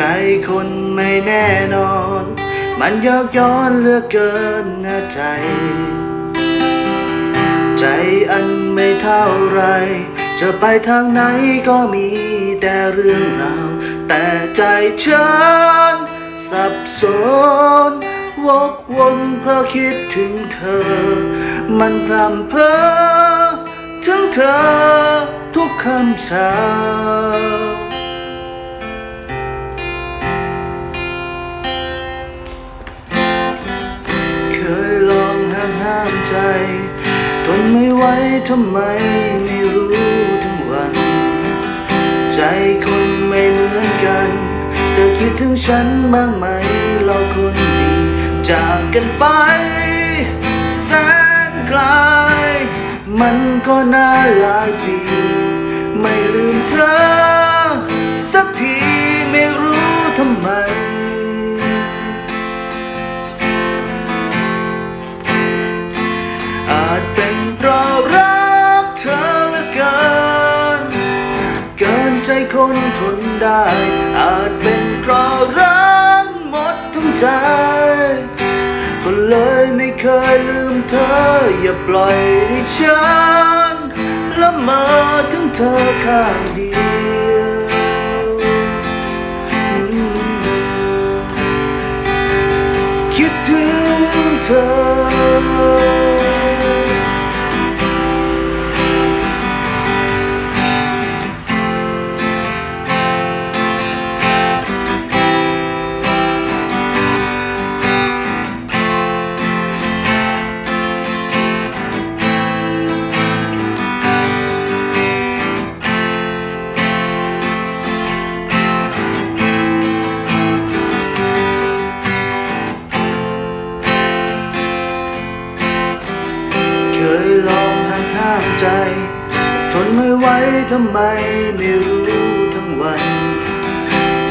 ใจคนไม่แน่นอน มันยอกย้อนเลือกเกินนะใจ ใจอันไม่เท่าไร จะไปทางไหนก็มีแต่เรื่องราว แต่ใจฉันสับสนวกวนเพราะคิดถึงเธอ มันพรำเพ้อถึงเธอทุกคำเช้า นไม่ไหวทำไมไม่รู้ทั้งวัน ใจคนไม่เหมือนกัน เธอคิดถึงฉันบ้างไหม เราคนดีจากกันไป แสนไกล มันก็น่าหลายปี ไม่ลืมเธอสักที เป็นเพราะรักเธอละกันเกินใจคนทนได้ อาจเป็นเพราะรักหมดทั้งใจ ก็เลยไม่เคยลืมเธอ อย่าปล่อยให้ฉันละเมอถึงเธอข้างเดียว วทำไมไม่รู้ทั้งวัน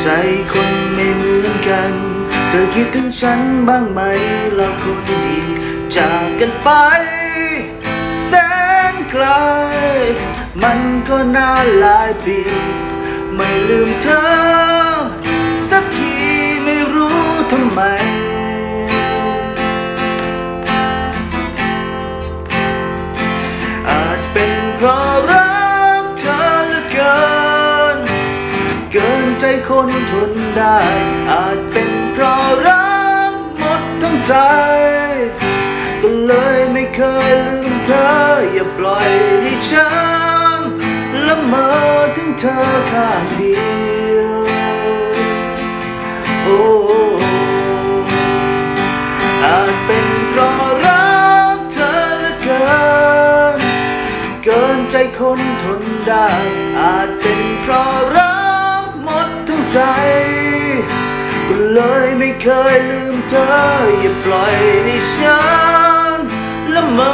ใจคนไม่เหมือนกัน เธอคิดถึงฉันบ้างไหมเราคนดีจากกันไป แสนไกล มันก็นานหลายปี ไม่ลืมเธอ สักทีไม่รู้ ใจคนทนได้ อาจเป็นเพราะรักหมดทั้งใจ ก็เลยไม่เคยลืมเธอ อย่าปล่อยให้ฉันละเมอถึงเธอข้างเดียวโอ้อาจเป็นเพราะรักเธอเหลือเกิน เกินใจคนทนได้ อาจเป็นเพราะรัก ใจก็เลยไม่เคยลืมเธอ อย่าปล่อยในฉันละเมอ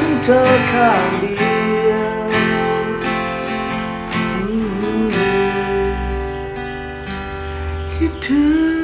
ถึงเธอข้างเดียวคิดถึง